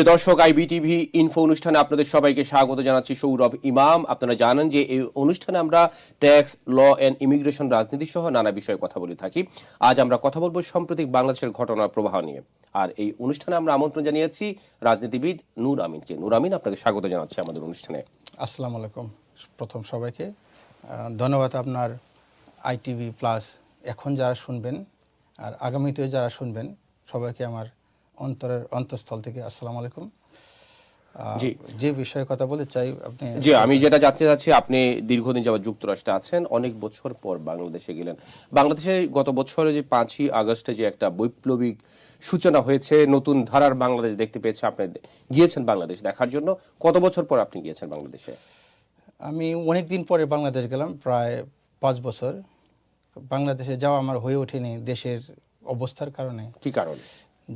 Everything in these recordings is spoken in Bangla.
প্রিয় দর্শক আইবিটিভি ইনফো অনুষ্ঠানে আপনাদের সবাইকে স্বাগত জানাচ্ছি সৌরভ ইমাম। আপনারা জানেন যে এই অনুষ্ঠানে আমরা ট্যাক্স, ল অ্যান্ড ইমিগ্রেশন রাজনীতি সহ নানা বিষয়ে কথা বলে থাকি। আজ আমরা কথা বলব সাম্প্রতিক বাংলাদেশের ঘটনার প্রবাহ নিয়ে। আর এই অনুষ্ঠানে আমরা আমন্ত্রণ জানিয়েছি রাজনীতিবিদ নূর আমিনকে। নূর আমিন, আপনাকে স্বাগত জানাচ্ছি আমাদের অনুষ্ঠানে। আসসালামু আলাইকুম প্রথম সবাইকে। ধন্যবাদ আপনার আইটিভি প্লাস এখন যারা শুনবেন আর আগামীতেও যারা শুনবেন, সবাইকে আমার অন্তরের অন্তঃস্থল থেকে আসসালামু আলাইকুম। জি। যে বিষয়ে কথা বলতে চাই আপনি জি আমি যেটা যাচ্ছে যাচ্ছি আপনি দীর্ঘদিন যাবত যুক্তরাষ্ট্রে আছেন অনেক বছর পর বাংলাদেশে গেলেন। বাংলাদেশে গত বছরে যে পাঁচই আগস্টে যে একটা বৈপ্লবিক সূচনা হয়েছে নতুন ধারার বাংলাদেশ দেখতে পেয়েছে আপনি গিয়েছেন বাংলাদেশ দেখার জন্য। কত বছর পর আপনি গিয়েছেন বাংলাদেশে? আমি অনেক দিন পরে বাংলাদেশ গেলাম প্রায় পাঁচ বছর। বাংলাদেশে যাওয়া আমার হয়ে ওঠেনি দেশের অবস্থার কারণে। কি কারণ?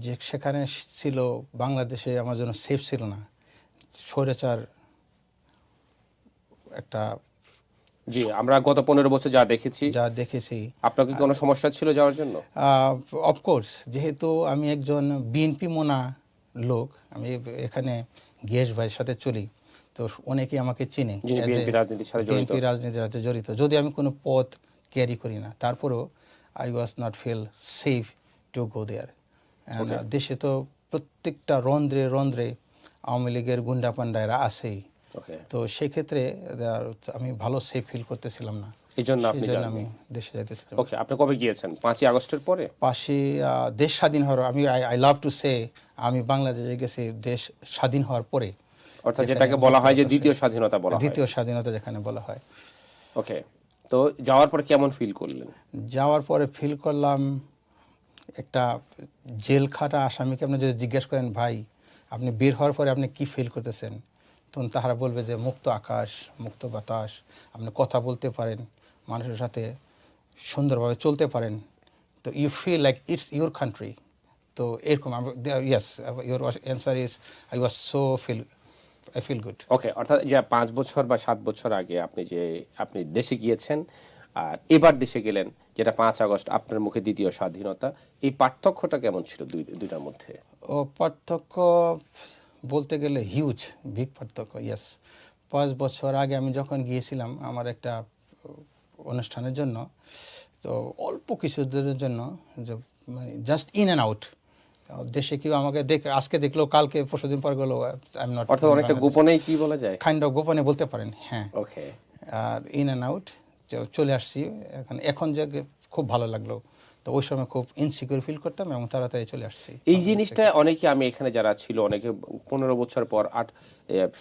যে সেখানে ছিল বাংলাদেশে আমার জন্য সেফ ছিল না। স্বৈরাচার একটা জি আমরা গত পনেরো বছর যা দেখেছি যা দেখেছি। আপনার কি কোনো সমস্যা ছিল যাওয়ার জন্য? অফকোর্স যেহেতু আমি একজন বিএনপি মোনা লোক আমি এখানে গেস্ট ভাইয়ের সাথে চলি তো অনেকেই আমাকে চিনে BNP রাজনীতির সাথে জড়িত। বিএনপি রাজনীতির সাথে জড়িত। যদি আমি কোনো পথ ক্যারি করি না তারপরেও I was not feel safe to go there দেশে তো প্রত্যেকটা রন্ধ্রে রন্ধ্রে আওয়ামী লীগের গুন্ডা পান্ডায়রা আছেই তো সেক্ষেত্রে আমি ভালো সেফ ফিল করতেছিলাম না। এই জন্য আপনি আমি দেশে যেতেছিলাম ওকে আপনি কবে গিয়েছেন? পাঁচই আগস্টের পরে? আহ, দেশ স্বাধীন হওয়ার আমি আই লাভ টু সে আমি বাংলাদেশে গেছি দেশ স্বাধীন হওয়ার পরে। অর্থাৎ যেটাকে বলা হয় যে দ্বিতীয় স্বাধীনতা বলা হয়। দ্বিতীয় স্বাধীনতা যেখানে বলা হয়। ওকে তো যাওয়ার পর কেমন ফিল করলেন? যাওয়ার পরে ফিল করলাম একটা জেল খাটা আসামিকে আপনি যদি জিজ্ঞেস করেন, ভাই, আপনি বের হওয়ার পরে আপনি কি ফিল করতেছেন? তখন তাহারা বলবে যে, মুক্ত আকাশ, মুক্ত বাতাস, আপনি কথা বলতে পারেন, মানুষের সাথে সুন্দরভাবে চলতে পারেন। তো you feel like it's your country তো এরকম yes your answer is I was so feel I feel good okay অর্থাৎ যে পাঁচ বছর বা সাত বছর আগে আপনি যে, আপনি দেশে গিয়েছেন আর এবার দেশে গেলেন যেটা পাঁচ আগস্ট আপনার মুখে দ্বিতীয় স্বাধীনতা। এই পার্থক্যটা কেমন ছিল দুই দুইটার মধ্যে? ও পার্থক্য বলতে গেলে হিউজ বিগ পার্থক্য ইয়াস পাঁচ বছর আগে আমি যখন গিয়েছিলাম আমার একটা অনুষ্ঠানের জন্য তো অল্প কিছু দিনের জন্য যে মানে জাস্ট ইন অ্যান্ড আউট দেশে কেউ আমাকে দেখ আজকে দেখল কালকে পরশুদিন পর গেলো আই এম নট অর্থাৎ অনেকটা গোপনেই কি বলা যায়? কাইন্ড অফ গোপনে বলতে পারেন হ্যাঁ। ওকে আর ইন অ্যান্ড আউট চলে আসছি এখন এখন যে খুব ভালো লাগল। তো ওই সময় খুব ইনসিকিউর ফিল করতাম এবং তাড়াতাড়ি চলে আসছি। এই জিনিসটা অনেকে আমি এখানে যারা ছিল অনেকে পনেরো বছর পর আট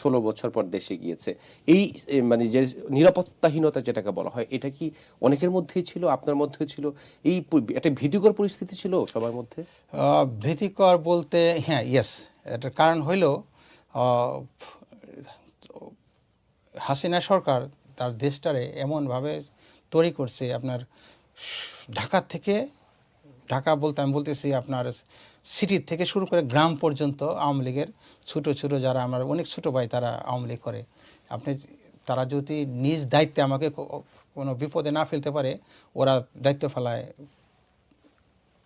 ষোলো বছর পর দেশে গিয়েছে। এই মানে যে নিরাপত্তাহীনতা যেটাকে বলা হয় এটা কি অনেকের মধ্যেই ছিল আপনার মধ্যে ছিল? এই একটা ভীতিকর পরিস্থিতি ছিল সবার মধ্যে? ভীতিকর বলতে হ্যাঁ ইয়েস এটার কারণ হইল হাসিনা সরকার তার দেশটারে এমনভাবে তৈরি করছে, আপনার ঢাকা থেকে, ঢাকা বলতে আমি বলতেছি আপনার সিটির থেকে শুরু করে গ্রাম পর্যন্ত আওয়ামী লীগের ছোটো ছোটো যারা আমার অনেক ছোটো ভাই তারা আওয়ামী লীগ করে। আপনি, তারা যদি নিজ দায়িত্বে আমাকে কোনো বিপদে না ফেলতে পারে, ওরা দায়িত্ব ফেলায়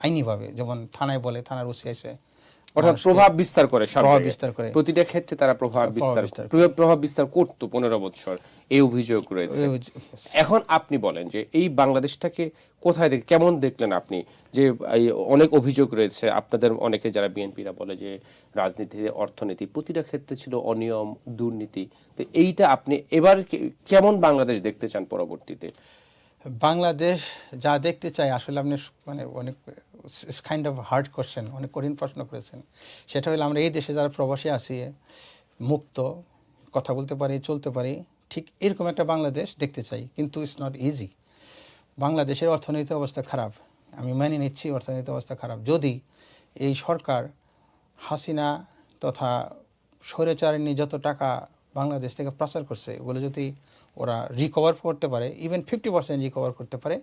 আইনিভাবে, যেমন থানায় বলে, থানার ওসি এসে অর্থাৎ প্রভাব বিস্তার করে প্রভাব বিস্তার করে। প্রতিটা ক্ষেত্রে তারা প্রভাব বিস্তার প্রভাব বিস্তার করতো পনেরো বছর। এই অভিযোগ রয়েছে। এখন আপনি বলেন যে এই বাংলাদেশটাকে কোথায় দেখ কেমন দেখলেন আপনি? যে অনেক অভিযোগ রয়েছে আপনাদের অনেকে যারা বিএনপিরা বলে যে রাজনীতি অর্থনীতি প্রতিটা ক্ষেত্রে ছিল অনিয়ম দুর্নীতি। তো এইটা আপনি এবার কেমন বাংলাদেশ দেখতে চান পরবর্তীতে? বাংলাদেশ যা দেখতে চাই আসলে আপনি মানে অনেক কাইন্ড অফ হার্ড কোশ্চেন অনেক কঠিন প্রশ্ন করেছেন। সেটা হলো আমরা এই দেশে যারা প্রবাসী আছি, মুক্ত, কথা বলতে পারি, চলতে পারি, ঠিক এরকম একটা বাংলাদেশ দেখতে চাই। কিন্তু ইটস নট ইজি বাংলাদেশের অর্থনৈতিক অবস্থা খারাপ। আমি মেনে নিচ্ছি অর্থনৈতিক অবস্থা খারাপ। যদি এই সরকার হাসিনা তথা স্বৈরাচারিণী যত টাকা বাংলাদেশ থেকে প্রচার করছে, ওগুলো যদি ওরা রিকভার করতে পারে ইভেন ফিফটি পার্সেন্ট রিকভার করতে পারে,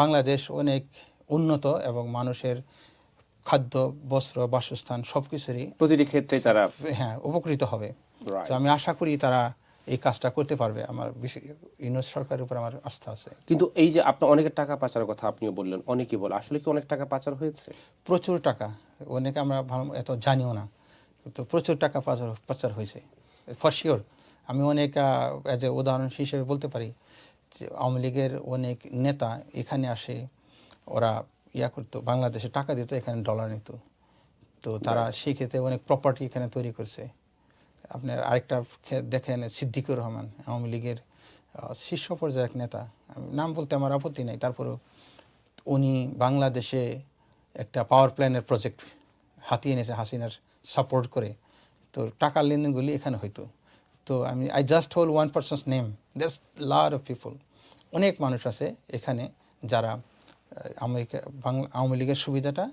বাংলাদেশ অনেক উন্নত এবং মানুষের খাদ্য বস্ত্র বাসস্থান সব কিছুরই প্রতিটি ক্ষেত্রে তারা হ্যাঁ উপকৃত হবে। তো আমি আশা করি তারা এই কাজটা করতে পারবে। আমার ইউনুস সরকারের উপর আমার আস্থা আছে। কিন্তু এই যে আপনার অনেকের টাকা পাচারের কথা আপনিও বললেন অনেকেই বলে আসলে কি অনেক টাকা পাচার হয়েছে? প্রচুর টাকা। অনেকে আমরা এত জানিও না। তো প্রচুর টাকা পাচার পাচার হয়েছে। ফর শিওর আমি অনেক অ্যাজ এ উদাহরণ হিসেবে বলতে পারি যে আওয়ামী লীগের অনেক নেতা এখানে আসে ওরা ইয়া করতো, বাংলাদেশে টাকা দিত, এখানে ডলার নিত। তো তারা সেক্ষেত্রে অনেক প্রপার্টি এখানে তৈরি করছে। আপনার আরেকটা দেখেন সিদ্দিকুর রহমান, আওয়ামী লীগের শীর্ষ পর্যায়ের নেতা। নাম বলতে আমার আপত্তি নেই। তারপরেও উনি বাংলাদেশে একটা পাওয়ার প্ল্যানের প্রজেক্ট হাতিয়ে এনেছে, হাসিনার সাপোর্ট করে। তো টাকার লেনদেনগুলি এখানে হইতো। তো আমি I just whole one person's name that's lot of people অনেক মানুষ আছে এখানে যারা আমেরিকা বাংলা আওয়ামী লীগের সুবিধাটা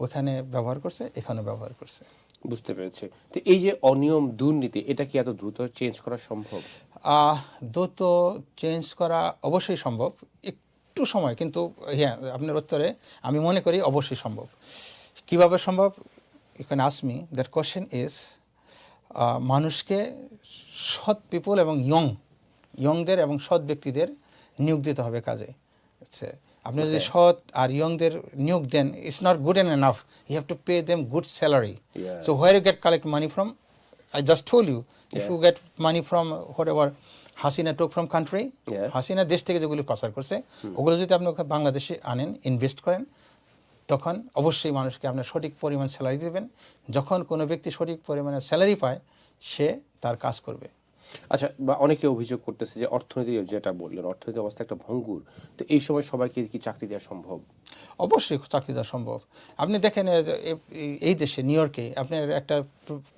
ওখানে ব্যবহার করছে এখানেও ব্যবহার করছে। বুঝতে পেরেছি। তো এই যে অনিয়ম দুর্নীতি এটা কি এত দ্রুত চেঞ্জ করা সম্ভব? আহ, দ্রুত চেঞ্জ করা অবশ্যই সম্ভব। একটু সময় কিন্তু হ্যাঁ আপনার উত্তরে আমি মনে করি অবশ্যই সম্ভব। কীভাবে সম্ভব? You can ask me that question is মানুষকে সৎ পিপল এবং ইয়ং ইয়ংদের এবং সৎ ব্যক্তিদের নিয়োগ দিতে হবে কাজে। আচ্ছা, আপনি যদি সৎ আর ইয়ংদের নিয়োগ দেন it's not good N enough you have to pay them good salary so where you get collect money from I just told you if Yeah. Get money from from whatever Hasina took from country Hasina দেশ থেকে যেগুলি পাচার করছে ওগুলো যদি আপনি বাংলাদেশে আনেন ইনভেস্ট করেন তখন অবশ্যই মানুষকে আপনার সঠিক পরিমাণ স্যালারি দেবেন। যখন কোনো ব্যক্তি সঠিক পরিমাণে স্যালারি পায় সে তার কাজ করবে। আচ্ছা বা অনেকে অভিযোগ করতেছে যে অর্থনীতি যেটা বললেন অর্থনৈতিক অবস্থা একটা ভঙ্গুর। তো এই সময় সবাইকে কি চাকরি দেওয়া সম্ভব? অবশ্যই চাকরি দেওয়া সম্ভব। আপনি দেখেন এই দেশে, নিউ ইয়র্কে আপনার একটা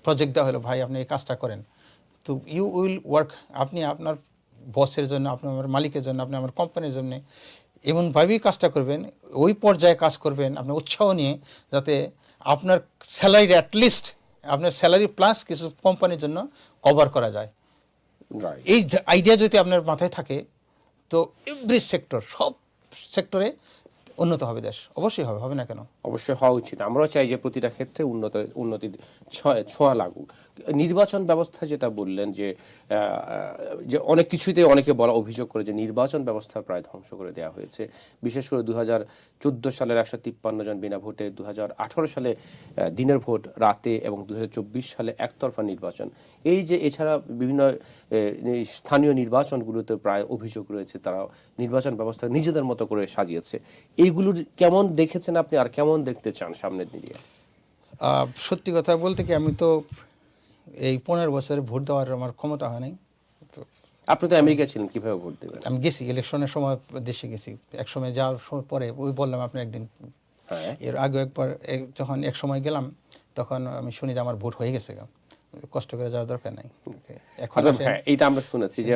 প্রজেক্ট দেওয়া হলো, ভাই, আপনি এই কাজটা করেন। তো ইউ উইল ওয়ার্ক আপনি আপনার বসের জন্য, আপনি আমার মালিকের জন্য, আপনি আমার কোম্পানির জন্য এমনভাবেই কাজটা করবেন, ওই পর্যায়ে কাজ করবেন আপনার উৎসাহ নিয়ে যাতে আপনার স্যালারি অ্যাটলিস্ট আপনার স্যালারি প্লাস কিছু কোম্পানির জন্য কভার করা যায়. এই আইডিয়া যদি আপনার মাথায় থাকে, তো এভরি সেক্টর সব সেক্টরে উন্নত হবে দেশ। অবশ্যই হবে হবে না কেন? অবশ্যই হওয়া উচিত। আমরাও চাই যে প্রতিটা ক্ষেত্রে উন্নত, উন্নতি ছোঁয়া- ছোঁয়া লাগুক। নির্বাচন ব্যবস্থা যেটা বললেন যে যে অনেক কিছুতে অনেকে বলা, অভিযোগ করে যে নির্বাচন ব্যবস্থা প্রায় ধ্বংস করে দেওয়া হয়েছে। বিশেষ করে দু হাজার চোদ্দ সালের একশো তিপ্পান্ন জন বিনা ভোটে দু হাজার আঠারো সালে দিনের ভোট রাতে এবং দু হাজার চব্বিশ সালে একতরফা নির্বাচন। এই যে এছাড়া বিভিন্ন স্থানীয় নির্বাচনগুলোতে প্রায় অভিযোগ রয়েছে তারা নির্বাচন ব্যবস্থা নিজেদের মতো করে সাজিয়েছে। এইগুলোর কেমন দেখেছেন আপনি? আর কেমন দেখতে চান সামনের দিকে? সত্যি কথা বলতে কি আমি তো এই পনেরো বছরে ভোট দেওয়ার আমার ক্ষমতা হয় নাই। আপনি তো আমেরিকা ছিলেন কীভাবে ভোট দেবেন? আমি গেছি ইলেকশনের সময় দেশে গেছি। এক সময় যাওয়ার সময় পরে ওই বললাম আপনি একদিন হ্যাঁ। এর আগে একবার যখন এক সময় গেলাম তখন আমি শুনি যে আমার ভোট হয়ে গেছে। কষ্ট করে যাওয়ার দরকার নাই। এখন হ্যাঁ এইটা আমরা শুনেছি যে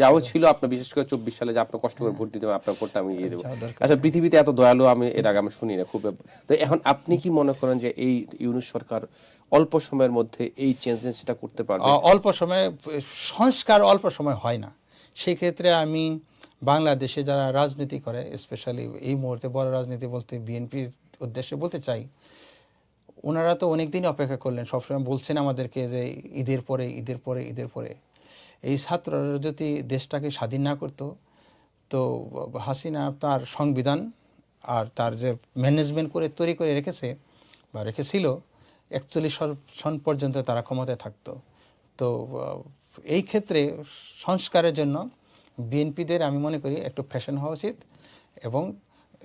যাও ছিল আপনার বিশেষ করে চব্বিশ সালে যে আপনার কষ্ট করে ভোট দিতে আপনার ভোটটা আমি দিয়ে দেবো। আচ্ছা পৃথিবীতে এত দয়ালু আমি এর আগে আমি শুনি না খুব তো এখন আপনি কি মনে করেন যে এই ইউনুস সরকার অল্প সময়ের মধ্যে এই চেঞ্জেসটা করতে পারবে? অল্প সময়ে সংস্কার অল্প সময় হয় না। সেক্ষেত্রে আমি বাংলাদেশে যারা রাজনীতি করে স্পেশালি এই মুহূর্তে বড় রাজনীতি বলতে বিএনপির উদ্দেশ্যে বলতে চাই ওনারা তো অনেক দিন অপেক্ষা করলেন সবসময় বলছেন আমাদেরকে যে ঈদের পরে ঈদের পরে ঈদের পরে এই ছাত্ররা যদি দেশটাকে স্বাধীন না করতো তো হাসিনা তার সংবিধান আর তার যে ম্যানেজমেন্ট করে তৈরি করে রেখেছে বা রেখেছিল একচল্লিশ সন পর্যন্ত তারা ক্ষমতায় থাকতো তো এই ক্ষেত্রে সংস্কারের জন্য বিএনপিদের আমি মনে করি একটু ফ্যাশন হওয়া উচিত এবং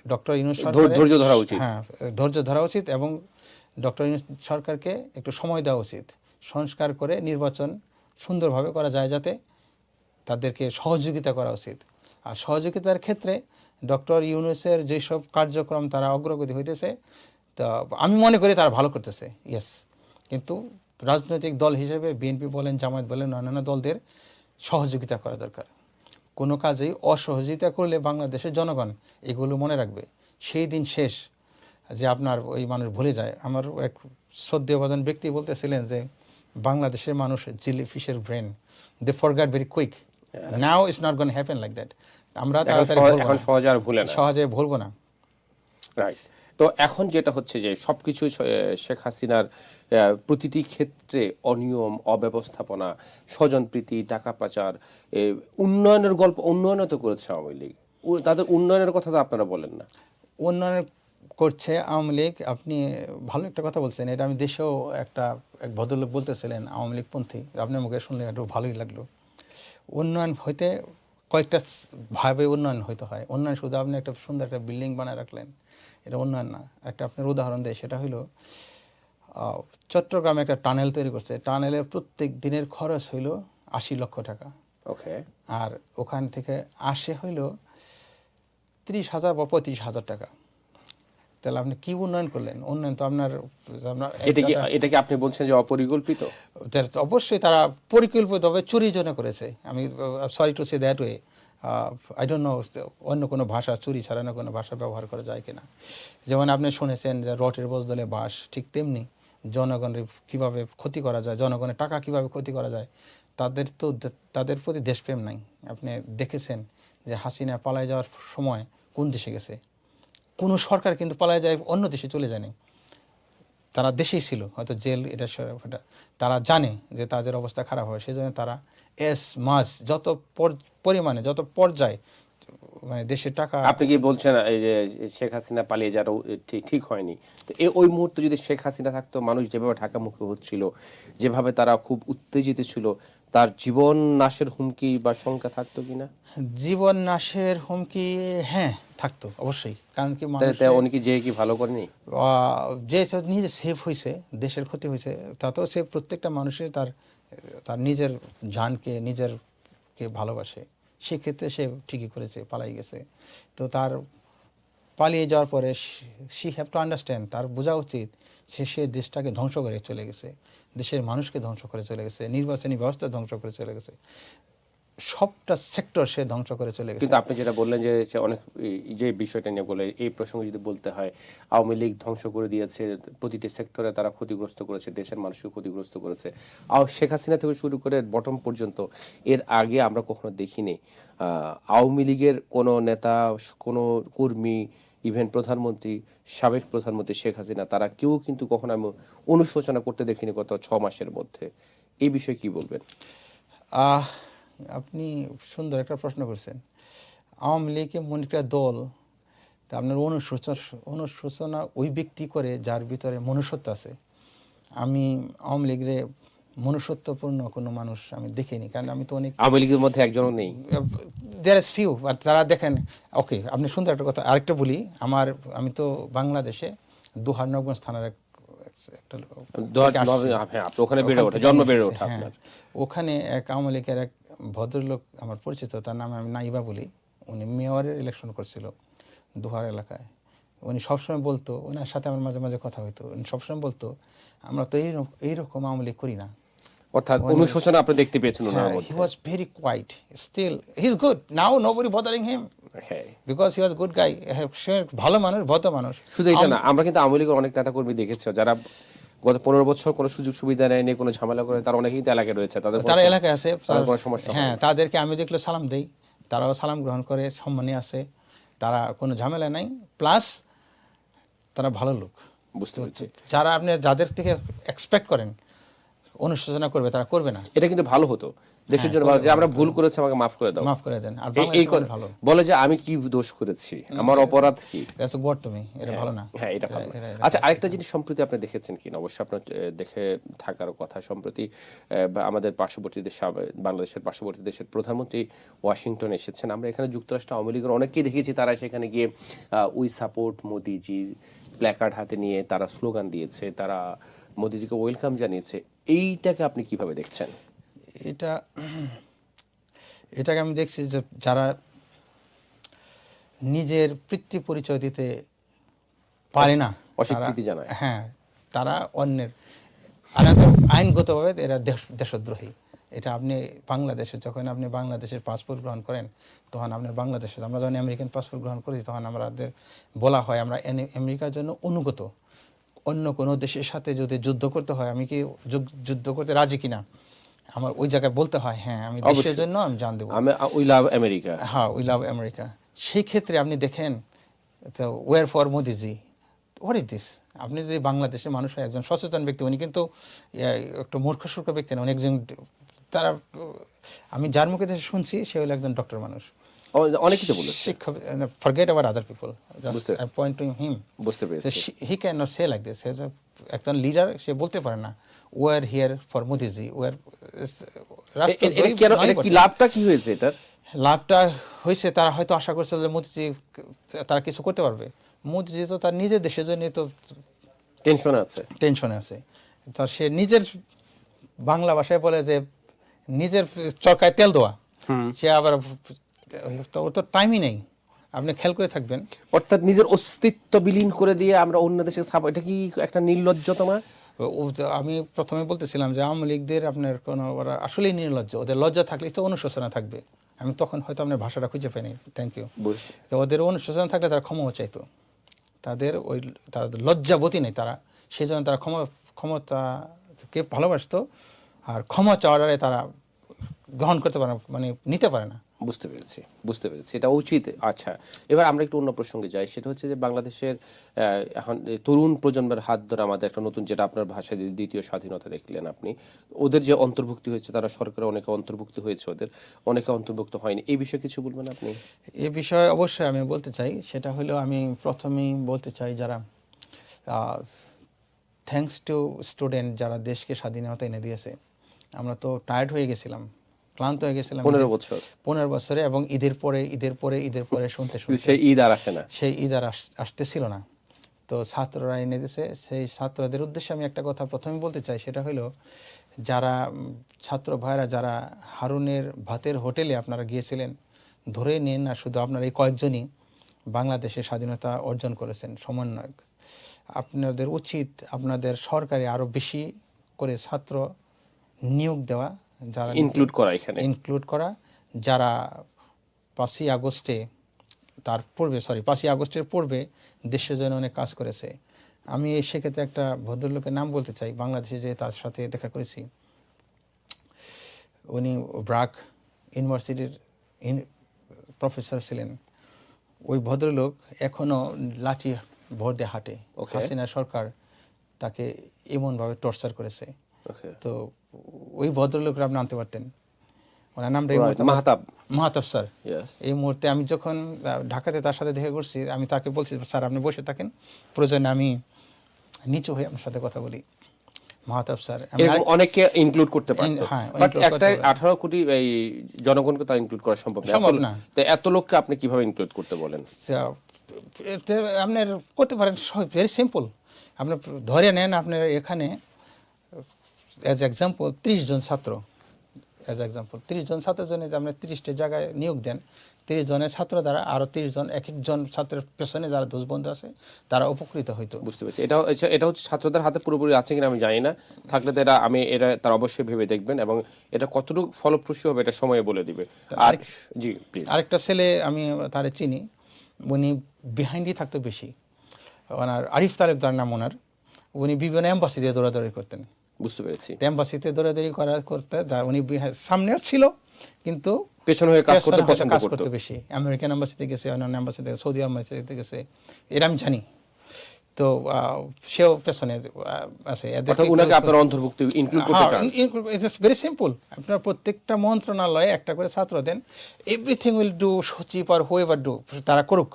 ডক্টর ইউনুস ধৈর্য- ধৈর্য ধরা উচিত। হ্যাঁ ধৈর্য ধরা উচিত এবং ডক্টর সরকারকে একটু সময় দেওয়া উচিত, সংস্কার করে নির্বাচন সুন্দরভাবে করা যায় যাতে তাদেরকে সহযোগিতা করা উচিত। আর সহযোগিতার ক্ষেত্রে ডক্টর ইউনুসের যেসব কার্যক্রম তারা অগ্রগতি হইতেছে, তা আমি মনে করি তারা ভালো করতেছে ইয়েস কিন্তু রাজনৈতিক দল হিসেবে বিএনপি বলেন, জামায়াত বলেন, অন্যান্য দলদের সহযোগিতা করা দরকার। কোনো কাজেই অসহযোগিতা করলে বাংলাদেশের জনগণ এগুলো মনে রাখবে। সেই দিন শেষ যে আপনার ওই মানুষ ভুলে যায়। আমার এক শ্রদ্ধেয়ভাজন ব্যক্তি বলতেছিলেন যে বাংলাদেশের মানুষ jelly ফিশের brain they forgot very quick now it's not gonna happen like that আমরা এখন সহজ- ভুলবো না। সহজে আর ভুলে না। সহজে ভুলবো না। রাইট তো এখন যেটা হচ্ছে যে সবকিছু শ- শেখ হাসিনার প্রতিটি ক্ষেত্রে অনিয়ম অব্যবস্থাপনা স্বজনপ্রীতি টাকা পাচার উন্নয়নের গল্প উন্নয়নও তো করেছে আওয়ামী লীগ। তাদের উন্নয়নের কথা তো আপনারা বলেন না। উন্নয়নের করছে আওয়ামী লীগ আপনি ভালো একটা কথা বলছেন। এটা আমি দেশেও একটা এক ভদ্রলোক বলতেছিলেন আওয়ামী লীগ পন্থী। আপনার মুখে শুনলে একটু ভালোই লাগল। উন্নয়ন হইতে কয়েকটা ভাবে উন্নয়ন হইতে হয়। উন্নয়ন শুধু আপনি একটা সুন্দর একটা বিল্ডিং বানায় রাখলেন এটা উন্নয়ন না। একটা আপনার উদাহরণ দেয় সেটা হলো চট্টগ্রামে একটা টানেল তৈরি করছে। টানেলে প্রত্যেক দিনের খরচ হইল আশি লক্ষ টাকা। ওকে। আর ওখান থেকে আসে হইল ত্রিশ হাজার বা পঁয়ত্রিশ হাজার টাকা। তাহলে আপনি কি উন্নয়ন করলেন? উন্নয়ন তো আপনার এটা কি এটা কি আপনি বলছেন যে অপরিকল্পিত? অবশ্যই তারা পরিকল্পিতভাবে চুরি জন্য করেছে। আমি sorry to say that way I don't know অন্য কোনো ভাষা চুরি ছাড়া অন্য কোনো ভাষা ব্যবহার করা যায় কিনা। যেমন আপনি শুনেছেন যে রটের বদলে বাস ঠিক তেমনি জনগণের কীভাবে ক্ষতি করা যায় জনগণের টাকা কীভাবে ক্ষতি করা যায় তাদের তো তাদের প্রতি দেশপ্রেম নাই। আপনি দেখেছেন যে হাসিনা পালায় যাওয়ার সময় কোন দেশে গেছে? কোনো সরকার কিন্তু পালায় যায় অন্য দেশে চলে যায়নি তারা দেশেই ছিল হয়তো জেল এটা সে- ওটা তারা জানে যে তাদের অবস্থা খারাপ হবে সেই জন্য তারা এস মাস যত পর- পরিমাণে যত পর্যায়ে মানে দেশের টাকা আপনি কি বলছেন এই যে শেখ হাসিনা পালিয়ে যাওয়ার ঠিক ঠিক হয়নি? তো এই ওই মুহূর্তে যদি শেখ হাসিনা থাকতো মানুষ যেভাবে ঢাকামুখী হচ্ছিল যেভাবে তারা খুব উত্তেজিত ছিল তার জীবন নাশের হুমকি বা শঙ্কা থাকতো কিনা জীবন নাশের হুমকি হ্যাঁ থাকতো অবশ্যই। কারণ কি উনি কি যে কি ভালো করেনি? যে নিজে সেফ হয়েছে দেশের ক্ষতি হয়েছে তাতেও সে প্রত্যেকটা মানুষের তার তার নিজের জানকে নিজের কে ভালোবাসে। সেক্ষেত্রে সে ঠিকই করেছে পালাই গেছে। তো তার পালিয়ে যাওয়ার পরে শি হ্যাভ টু আন্ডারস্ট্যান্ড তার বোঝা উচিত সে সে দেশটাকে ধ্বংস করে চলে গেছে। দেশের মানুষকে ধ্বংস করে চলে গেছে নির্বাচনী ব্যবস্থা ধ্বংস করে চলে গেছে। সবটা সেক্টর সে ধ্বংস করে চলে গেছে। কিন্তু আপনি যেটা বললেন যে অনেক যে বিষয়টা নিয়ে বলে এই প্রসঙ্গে যদি বলতে হয় আওয়ামী লীগ ধ্বংস করে দিয়েছে প্রতিটি সেক্টরে তারা ক্ষতিগ্রস্ত করেছে দেশের মানুষকে ক্ষতিগ্রস্ত করেছে। আর শেখ হাসিনা থেকে শুরু করে বটম পর্যন্ত এর আগে আমরা কখনো দেখিনি। আওয়ামী লীগের কোনো নেতা কোনো কর্মী ইভেন প্রধানমন্ত্রী সাবেক প্রধানমন্ত্রী শেখ হাসিনা তারা কেউ কিন্তু কখনো আমি অনুশোচনা করতে দেখিনি গত ছ মাসের মধ্যে। এই বিষয়ে কি বলবেন? আহ আপনি সুন্দর একটা প্রশ্ন করছেন। আওয়ামী লীগকে মনে একটা দল তা আপনার অনুশোচনা অনুশোচনা ওই ব্যক্তি করে যার ভিতরে মনুষ্যত্ব আছে। আমি আওয়ামী লীগের মনুষ্যত্বপূর্ণ কোনো মানুষ আমি দেখিনি কারণ আমি তো অনেক আওয়ামী লীগের মধ্যে একজনও নেই। দেয়ার ইজ ফিউ আর তারা দেখেন ওকে আপনি সুন্দর একটা কথা আরেকটা বলি আমার আমি তো বাংলাদেশে দুহার নবগঞ্জ থানার এক একটা হ্যাঁ হ্যাঁ। ওখানে এক আওয়ামী লীগের এক ভদ্রলোক আমার পরিচিত তার নাম আমি নাইবা বলি। উনি মেয়রের ইলেকশন করছিল দুহার এলাকায়। উনি সবসময় বলতো ওনার সাথে আমার মাঝে মাঝে কথা হইতো। উনি সবসময় বলতো আমরা তো এইরকম আওয়ামী লীগ করি না। অর্থাৎ অনুশোচনা আপনি দেখতে পেয়েছেন ওনার he was very quiet still he is good now nobody bothering him হ্যাঁ because he was good guy সে ভালো মানুষ ভদ্র মানুষ। শুধু এটা না আমরা কিন্তু আওয়ামী লীগের অনেক নেতা কর্মী দেখেছি যারা গত পনেরো বছর কোনো সুযোগ সুবিধা নেয়নি কোনো ঝামেলা করে তারা অনেকেই তো এলাকায় রয়েছে তাদের তারা এলাকায় আছে তাদের কোনো সমস্যা হ্যাঁ তাদেরকে আমি দেখলে সালাম দেই তারাও সালাম গ্রহণ করে সম্মানে আছে তারা কোনো ঝামেলা নাই প্লাস তারা ভালো লোক। বুঝতে পারছি। যারা আপনি যাদের থেকে এক্সপেক্ট করেন অনুশোচনা করবে তারা করবে না। এটা কিন্তু ভালো হতো। দেশের জন্য ভালো। যে আমরা ভুল করেছি আমাকে মাফ করে দাও। মাফ করে দেন। আর এই- কথা- ভালো। বলে যে আমি কি দোষ করেছি? আমার অপরাধ কি? এটা গড় তুমি এটা ভালো না। হ্যাঁ এটা ভালো আচ্ছা আরেকটা জিনিস সম্প্রতি আপনি দেখেছেন কিনা? অবশ্যই আপনার দেখে থাকার কথা। সম্প্রতি আমাদের পার্শ্ববর্তী দেশ বাংলাদেশের পার্শ্ববর্তী দেশের প্রধানমন্ত্রী ওয়াশিংটন এসেছেন। আমরা এখানে যুক্তরাষ্ট্র আওয়ামী লীগের অনেককেই দেখেছি। তারা সেখানে গিয়ে উই সাপোর্ট মোদিজি প্ল্যাকার্ড হাতে নিয়ে তারা স্লোগান দিয়েছে। তারা মোদিজিকে ওয়েলকাম জানিয়েছে। এইটাকে আপনি কীভাবে দেখছেন? এটা এটাকে আমি দেখছি যে যারা নিজের পিতৃ পরিচয় দিতে পারে না অস্বীকৃতি জানায়। হ্যাঁ তারা অন্যের আর আইনগতভাবে এরা দেশ- দেশদ্রোহী। এটা আপনি বাংলাদেশে যখন আপনি বাংলাদেশের পাসপোর্ট গ্রহণ করেন তখন আপনার বাংলাদেশে আমরা যখন আমেরিকান পাসপোর্ট গ্রহণ করি তখন আমাদের বলা হয় আমরা আমেরিকার জন্য অনুগত। অন্য কোনো দেশের সাথে যদি যুদ্ধ করতে হয় আমি কি যুদ্ধ করতে রাজি কিনা? আমার ওই জায়গায় বলতে হয় হ্যাঁ আমি দেশের জন্য আমি জান দেবো। We love America. হ্যাঁ উই লাভ আমেরিকা। সেই ক্ষেত্রে আপনি দেখেন তো war for Modiji what is this আপনি যদি বাংলাদেশের মানুষ হয় একজন সচেতন ব্যক্তি উনি কিন্তু একটু মূর্খ সূর্খ ব্যক্তি না উনি একজন তারা আমি যার মুখে শুনছি সে হলো একজন ডক্টর মানুষ। অ- অনেকেই তো বলেছে। শিক্ষক ফরগেট আবার other people just I point to him বুঝতে পেরেছি। He can not say like this একজন লিডার সে বলতে পারে না war here for Modiji war রাষ্ট্র কি লাভটা কি হয়েছে এটার? লাভটা হয়েছে তারা হয়তো আশা করছিল যে মোদিজি তারা কিছু করতে পারবে। মোদিজি তো তার নিজের দেশের জন্য তো টেনশন আছে। টেনশনে আছে। তো সে নিজের বাংলা ভাষায় বলে যে নিজের চরকায় তেল দেওয়া। সে আবার ওর তো টাইমই নেই। আপনি খেয়াল করে থাকবেন। অর্থাৎ নিজের অস্তিত্ব বিলীন করে দিয়ে আমরা অন্য দেশে সাপ এটা কি একটা নির্লজ্জতমা আমি প্রথমে বলতেছিলাম যে আওয়ামী লীগদের আপনার কোনো ওরা আসলেই নির্লজ্জ। ওদের লজ্জা থাকলে তো অনুশোচনা থাকবে। আমি তখন হয়তো আপনার ভাষাটা খুঁজে পাইনি। থ্যাংক ইউ বুঝছি। তো ওদের অনুশোচনা থাকলে তারা ক্ষমাও চাইতো। তাদের ওই তাদের লজ্জাবতী নেই তারা। সেই জন্য তারা ক্ষমা ক্ষমতাকে ভালোবাসতো। আর ক্ষমা চাওয়ারে তারা গ্রহণ করতে পারে মানে নিতে পারে না। বুঝতে পেরেছি বুঝতে পেরেছি। এটা উচিত। আচ্ছা এবার আমরা একটু অন্য প্রসঙ্গে যাই। সেটা হচ্ছে যে বাংলাদেশের এখন তরুণ প্রজন্মের হাত ধরে আমাদের একটা নতুন যেটা আপনার ভাষায় দ্বিতীয় স্বাধীনতা দেখলেন আপনি, ওদের যে অন্তর্ভুক্তি হয়েছে, তারা সরকারে অনেকে অন্তর্ভুক্ত হয়েছে ওদের, অনেকে অন্তর্ভুক্ত হয়নি। এই বিষয়ে কিছু বলবেন আপনি? এ বিষয়ে অবশ্যই আমি বলতে চাই। সেটা হলো আমি প্রথমেই বলতে চাই যারা থ্যাঙ্কস টু স্টুডেন্ট যারা দেশকে স্বাধীনতা এনে দিয়েছে, আমরা তো টায়ার্ড হয়ে গেছিলাম। ক্লান্ত হয়ে গেছিলাম পনেরো বছর। পনেরো বছরে এবং ঈদের পরে ঈদের পরে ঈদের পরে শুনতে শুনতে সেই ঈদ আর আসে না। সেই ঈদ আর আস- আসতেছিল না। তো ছাত্ররা এনে দিয়েছে সেই ছাত্রদের উদ্দেশ্যে আমি একটা কথা প্রথমে বলতে চাই সেটা হলো যারা ছাত্র ভাইরা যারা হারুনের ভাতের হোটেলে আপনারা গিয়েছিলেন ধরে নিন না শুধু আপনার এই কয়েকজনই বাংলাদেশে স্বাধীনতা অর্জন করেছেন সমন্বয়ক। আপনাদের উচিত আপনাদের সরকারে আরও বেশি করে ছাত্র নিয়োগ দেওয়া যারা ইনক্লুড করা এখানে। ইনক্লুড করা। যারা পাঁচই আগস্টে তার পূর্বে সরি পাঁচই আগস্টের পূর্বে দেশের জন্য অনেক কাজ করেছে। আমি এই সেক্ষেত্রে একটা ভদ্রলোকের নাম বলতে চাই। বাংলাদেশে যে তার সাথে দেখা করেছি উনি ব্রাক ইউনিভার্সিটির প্রফেসর ছিলেন। ওই ভদ্রলোক এখনও লাঠি ভর দিয়ে হাঁটে. হাসিনা সরকার তাকে এমনভাবে টর্চার করেছে। তো ওই ভদ্রলোকরা আপনি আনতে পারতেন। ওনার নামটা মাহতাব। মাহাতাব স্যার। এই মুহূর্তে আমি যখন ঢাকাতে তার সাথে দেখা করছি আমি তাকে বলছি স্যার আপনি বসে থাকেন। প্রয়োজনে আমি নিচু হয়ে আপনার সাথে কথা বলি। মাহাতাব স্যার অনেকে ইনক্লুড করতে হ্যাঁ, বাট একটা করতে পারতো। আঠারো কোটি এই জনগণকে তা ইনক্লুড করা সম্ভব না। সম্ভব এত- না। তো এত লোককে আপনি কীভাবে ইনক্লুড করতে বলেন? আপনার করতে পারেন ভেরি সিম্পল আপনি ধরে নেন আপনার এখানে অ্যাজ এক্সাম্পল ত্রিশ জন ছাত্র অ্যাজ এক্সাম্পল ত্রিশ জন ছাত্রের জন্য যদি আপনি তিরিশটা জায়গায় নিয়োগ দেন তিরিশ জনের ছাত্র দ্বারা আরও তিরিশ জন এক একজন ছাত্রের পেছনে যারা দোষ বন্ধু আছে তারা উপকৃত হইতো। বুঝতে পেরেছি। এটা এটা- হচ্ছে ছাত্রদের হাতে পুরোপুরি আছে কিনা আমি জানি না। থাকলে তো এটা আমি এটা তার অবশ্যই ভেবে দেখবেন এবং এটা কতটুকু ফলপ্রসূ হবে এটা সময়ে বলে দিবে। আর জি প্লিজ আরেকটা ছেলে আমি তারে চিনি উনি বিহাইন্ডই থাকতো বেশি। ওনার আরিফ তালেকদার নাম ওনার। উনি বিভিন্ন এম্বাসিতে দৌড়াদৌড়ি করতেন। বুঝতে পেরেছি। এম্বাসিতে দৌড়াদৌড়ি করা করতে উনি সামনেও ছিল কিন্তু পেছনে হয়ে কাজ করতে পছন্দ কাজ করতে বেশি। আমেরিকান এম্বাসিতে গেছে অন্যান্য গেছে, সৌদি এম্বাসিতে গেছে এরা আমি জানি। তো সেও পেছনে আছে। আপনার অন্তর্ভুক্ত ইনক্লুড করতে চান। ইটস ভেরি সিম্পল আপনার প্রত্যেকটা মন্ত্রণালয়ে একটা করে ছাত্র দেন। এভরিথিং উইল ডু সচিব আর হু এভার ডু তারা করুক।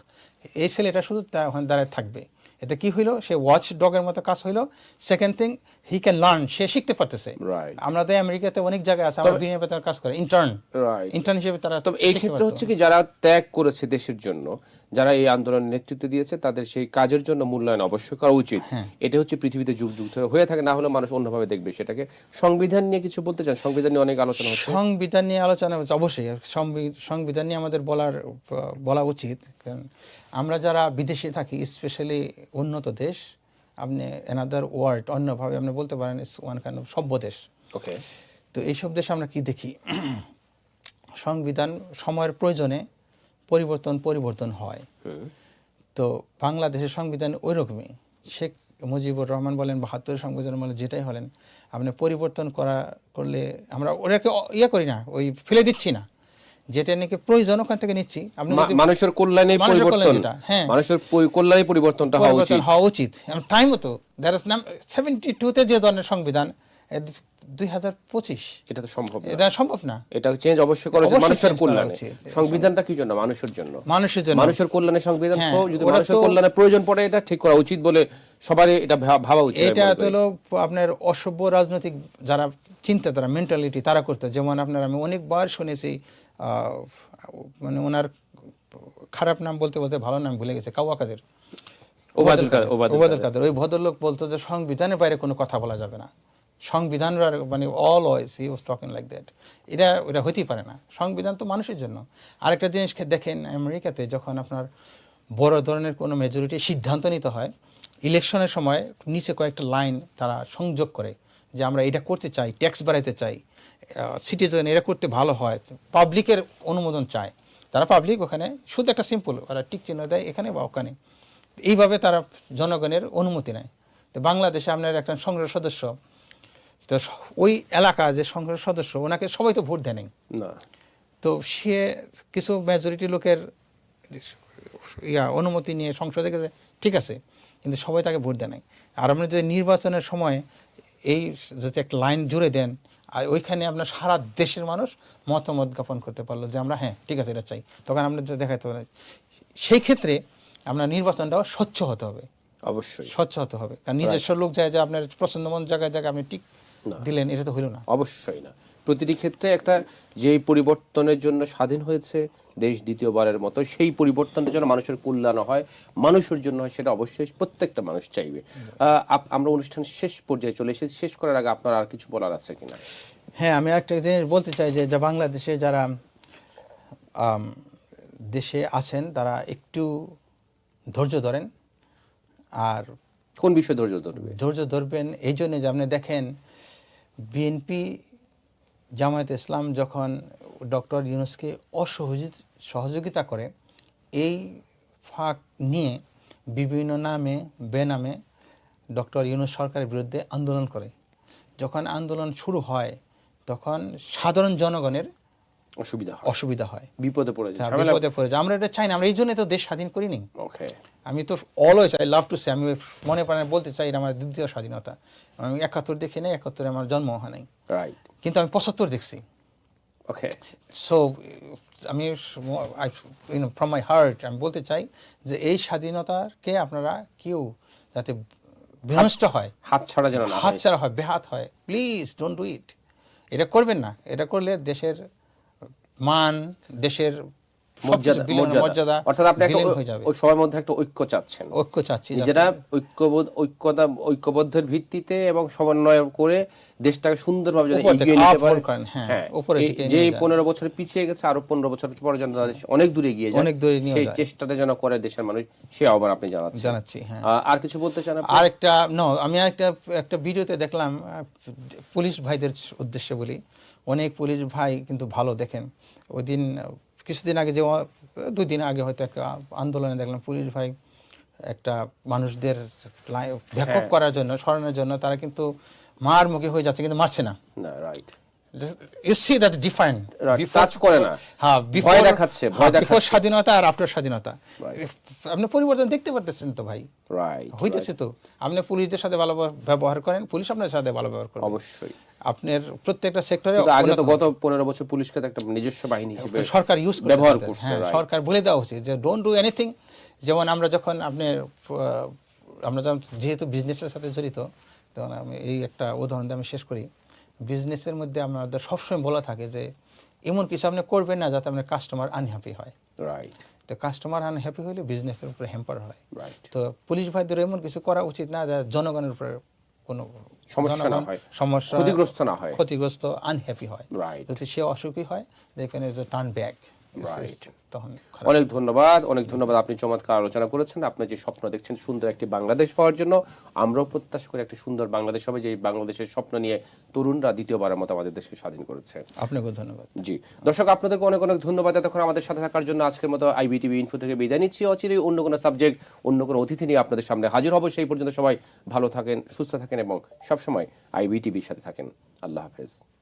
এই ছেলেটা শুধু তার ওখানে দাঁড়ায় থাকবে। এতে কি হইল? সে ওয়াচ ডগের মতো কাজ হইল। Second thing he can learn সে শিখতে পারতেছে। তো আমেরিকাতে অনেক জায়গায় আছে আমরা বিনিয়োগ বেতনের কাজ করে ইন্টার্ন ইন্টার্ন হিসেবে তারা তবে এই ক্ষেত্রে হচ্ছে কি যারা ত্যাগ করেছে দেশের জন্য যারা এই আন্দোলনের নেতৃত্ব দিয়েছে তাদের সেই কাজের জন্য মূল্যায়ন অবশ্যই করা উচিত। হ্যাঁ। এটা হচ্ছে পৃথিবীতে যুগ যুগ ধরে হয়ে থাকে না হলে মানুষ অন্যভাবে দেখবে। সেটাকে সংবিধান নিয়ে কিছু বলতে চান? সংবিধান নিয়ে অনেক আলোচনা হচ্ছে। সংবিধান নিয়ে আলোচনা হচ্ছে অবশ্যই। সংবি- সংবিধান নিয়ে আমাদের বলার বলা উচিত। কারণ আমরা যারা বিদেশে থাকি স্পেশালি উন্নত দেশ আপনি এনাদার ওয়ার্ল্ড অন্যভাবে আপনি বলতে পারেন ইস ওয়ান কাইন্ড অফ সভ্য দেশ ওকে তো এইসব দেশে আমরা কি দেখি? সংবিধান সময়ের প্রয়োজনে পরিবর্তন পরিবর্তন হয়। তো বাংলাদেশের সংবিধান ওই রকমই শেখ মুজিবুর রহমান বলেন বাহাত্তরের সংবিধান বলেন যেটাই হলেন আপনি পরিবর্তন করা করলে আমরা ওটাকে ইয়ে করি না ওই ফেলে দিচ্ছি না। যেটা নাকি প্রয়োজন ওখান থেকে নিচ্ছি। আপনি মানুষের কল্যাণে পরিবর্তন হ্যাঁ। মানুষের কল্যাণে পরিবর্তনটা হওয়া উচিত। হওয়া উচিত। টাইম তো। দ্যার ইস নাম সেভেন্টি টুতে যে ধরনের সংবিধান দুই হাজার পঁচিশ। এটা তো সম্ভব না। এটা সম্ভব না। এটা চেঞ্জ অবশ্যই করা উচিত মানুষের কল্যাণে। সংবিধানটা কি জন্য? মানুষের জন্য। মানুষের জন্য। মানুষের কল্যাণে সংবিধান। হ্যাঁ, যদি মানুষের কল্যাণে প্রয়োজন পড়ে এটা ঠিক করা উচিত বলে সবারই এটা ভাবা উচিত এটা। হলো আপনার অসভ্য রাজনৈতিক যারা চিন্তা তারা মেন্টালিটি তারা করতো। যেমন আপনার আমি অনেকবার শুনেছি আহ, মানে ওনার খারাপ নাম বলতে বলতে ভালো নাম ভুলে গেছে কাউয়া কাদের। ওবায়দুল কাদের, ওবায়দুল ওবায়দুল কাদের। ওই ভদ্রলোক বলতো যে সংবিধানের বাইরে কোনো কথা বলা যাবে না। সংবিধান মানে always he was talking like that এটা ওটা হতেই পারে না। সংবিধান তো মানুষের জন্য। আরেকটা জিনিস দেখেন আমেরিকাতে যখন আপনার বড় ধরনের কোনো মেজরিটি সিদ্ধান্ত নিতে হয়, ইলেকশনের সময় নিচে কয়েকটা লাইন তারা সংযোগ করে যে আমরা এটা করতে চাই ট্যাক্স বাড়াইতে চাই সিটিজেন এটা করতে ভালো হয় পাবলিকের অনুমোদন চায়। তারা পাবলিক ওখানে শুধু একটা সিম্পল ওরা টিক চিহ্ন দেয় এখানে বা ওখানে। এইভাবে তারা জনগণের অনুমতি নেয়। তো বাংলাদেশে আপনার একটা সংসদ সদস্য তো ওই এলাকা যে সংসদ সদস্য ওনাকে সবাই তো ভোট দেয় না। তো সে কিছু মেজরিটি লোকের ইয়া অনুমতি নিয়ে সংসদে গেছে ঠিক আছে কিন্তু সবাই তাকে ভোট দেয় নাই। আর আপনি যদি নির্বাচনের সময় এই যদি একটা লাইন জুড়ে দেন আর ওইখানে আপনার সারা দেশের মানুষ মতামত জ্ঞাপন করতে পারল যে আমরা হ্যাঁ ঠিক আছে এটা চাই। তখন আমরা যে দেখাতে পারি সেই ক্ষেত্রে আপনার নির্বাচনটাও স্বচ্ছ হতে হবে। অবশ্যই। স্বচ্ছ হতে হবে। কারণ নিজস্ব লোক যায় যে আপনার পছন্দ মন জায়গায় জায়গায় আপনি টিক দিলেন এটা তো হইল না। অবশ্যই না। প্রতিটি ক্ষেত্রে একটা যেই পরিবর্তনের জন্য স্বাধীন হয়েছে দেশ দ্বিতীয়বারের মতো সেই পরিবর্তনের জন্য মানুষের কল্যাণ হয় মানুষের জন্য হয় সেটা অবশ্যই প্রত্যেকটা মানুষ চাইবে। আমরা অনুষ্ঠান শেষ পর্যায়ে চলে এসেছি। শেষ করার আগে আপনার আর কিছু বলার আছে কিনা? হ্যাঁ আমি একটা জিনিস বলতে চাই যে যা বাংলাদেশে যারা দেশে আছেন তারা একটু ধৈর্য ধরেন। আর কোন বিষয়ে ধৈর্য ধরবে? ধৈর্য ধরবেন এই জন্য যে আপনি দেখেন বিএনপি, জামায়াত ইসলাম যখন ডক্টর ইউনুসকে অসহযোগ সহযোগিতা করে, এই ফাঁক নিয়ে বিভিন্ন নামে, বেনামে ডক্টর ইউনুস সরকারের বিরুদ্ধে আন্দোলন করে। যখন আন্দোলন শুরু হয়, তখন সাধারণ জনগণের অসুবিধা হয়। অসুবিধা হয়। বিপদে পড়ে যায়। বিপদে পড়ে যায়। আমরা এটা চাই না। আমরা এই জন্যই তো দেশ স্বাধীন করিনি ওকে। আমি তো always I love to say আমি মনে প্রাণে বলতে চাই এটা আমার দ্বিতীয় স্বাধীনতা। আমি একাত্তর দেখি নাই একাত্তরে আমার জন্ম হয় নাই। রাইট কিন্তু আমি পঁচাত্তর দেখছি। ওকে সো আমি ফ্রম মাই হার্ট আমি বলতে চাই যে এই স্বাধীনতাকে আপনারা কেউ যাতে বিনষ্ট হয় হাত ছাড়া যেন হাত ছাড়া হয় বেহাত হয় প্লিজ ডোন্ট ডু ইট এটা করবেন না। এটা করলে দেশের মান দেশের মর্যাদা অর্থাৎ আপনি একটা ওই সবার মধ্যে একটা ঐক্য চাচ্ছেন। ঐক্য চাচ্ছি নিজেরা ঐক্যবোধ ঐক্যতা ঐক্যবদ্ধের ভিত্তিতে এবং সমন্বয় করে দেশটাকে সুন্দরভাবে এগিয়ে নিতে পারে। হ্যাঁ, হ্যাঁ যে। পনেরো বছরে পিছিয়ে গেছে আরও পনেরো বছর পরে যেন অনেক দূরে এগিয়ে যায়। অনেক দূরে নিয়ে সেই। চেষ্টাটা যেন করে দেশের মানুষ সে আবার আপনি জানাচ্ছেন। জানাচ্ছি হ্যাঁ। আর কিছু বলতে চান আপনি? আরেকটা নো আমি আরেকটা একটা ভিডিওতে দেখলাম পুলিশ ভাইদের উদ্দেশ্যে বলি। অনেক পুলিশ ভাই কিন্তু ভালো দেখেন। ওই দিন কিছুদিন আগে যে দুদিন দুই দিন আগে হয়তো একটা আন্দোলনে দেখলাম পুলিশ ভাই একটা মানুষদের ব্যাকআপ হ্যাঁ। করার জন্য সরানোর জন্য তারা কিন্তু মার মুখে হয়ে যাচ্ছে কিন্তু মারছে না। না right you see that different Right, করে না। হ্যাঁ ভয় দেখাচ্ছে, ভয় হ্যাঁ, before স্বাধীনতা আর আফটার স্বাধীনতা। আপনি পরিবর্তন দেখতে পারতেছেন তো ভাই। রাইট হইতেছে তো। আপনি পুলিশদের সাথে ভালো ব্যবহার করেন পুলিশ আপনার সাথে ভালো ব্যবহার অবশ্যই। আপনার প্রত্যেকটা সেক্টরে আগে তো গত পনেরো বছর পুলিশকে একটা নিজস্ব বাহিনী হিসেবে সরকার ইউজ ব্যবহার করছে, হ্যাঁ সরকার বলে দেওয়া উচিত যে ডোন্ট ডু এনিথিং যেমন আমরা যখন আপনার আহ, আমরা যেহেতু বিজনেসের সাথে জড়িত তখন আমি এই একটা উদাহরণ দিয়ে আমি শেষ করি। বিজনেসের মধ্যে আমাদের সবসময় বলা থাকে যে এমন কিছু আপনি করবেন না যাতে আপনার কাস্টমার আনহ্যাপি হয় রাইট তো কাস্টমার আনহ্যাপি হলে বিজনেসের উপরে হ্যাম্পার হয় রাইট তো পুলিশ ভাইদের এমন কিছু করা উচিত না যা জনগণের উপরে কোনো সমস্যা না হয়। সমস্যা ক্ষতিগ্রস্ত না হয়। ক্ষতিগ্রস্ত আনহ্যাপি হয় যদি সে অসুখী হয় যেখানে যে টার্ন ব্যাক। অনেক ধন্যবাদ অনেক ধন্যবাদ। আপনি চমৎকার আলোচনা করেছেন। আপনি যে স্বপ্ন দেখছেন সুন্দর একটি বাংলাদেশ হওয়ার জন্য আমরাও প্রত্যাশা করি একটি সুন্দর বাংলাদেশ হবে যে বাংলাদেশের স্বপ্ন নিয়ে তরুণরা দ্বিতীয়বারের মতো আমাদের দেশকে স্বাধীন করেছে। আপনাকেও ধন্যবাদ। জি। দর্শক আপনাদেরকে অনেক অনেক ধন্যবাদ এতক্ষণ আমাদের সাথে থাকার জন্য। আজকের মতো আইবিটিভি ইনফো থেকে বিদায় নিচ্ছি। অচিরেই অন্য কোনো সাবজেক্ট অন্য কোনো অতিথি নিয়ে আপনাদের সামনে হাজির হব। সেই পর্যন্ত সবাই ভালো থাকেন সুস্থ থাকেন এবং সবসময় আইবিটিভির সাথে থাকেন। আল্লাহ হাফেজ।